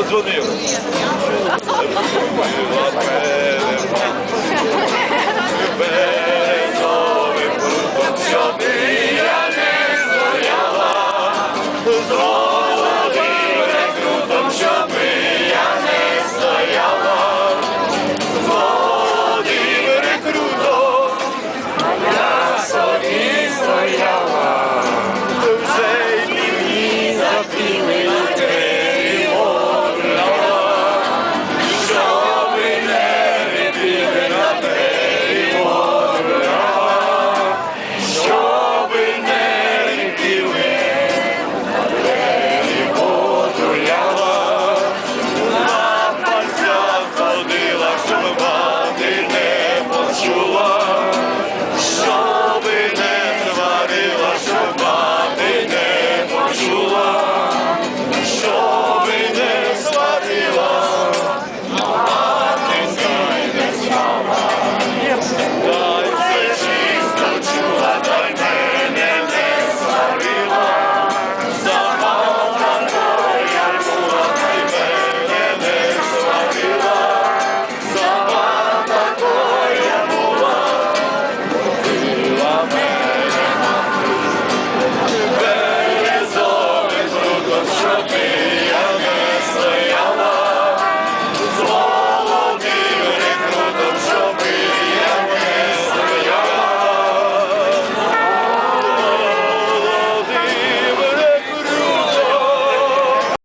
подзвонив. Вже й мені запів.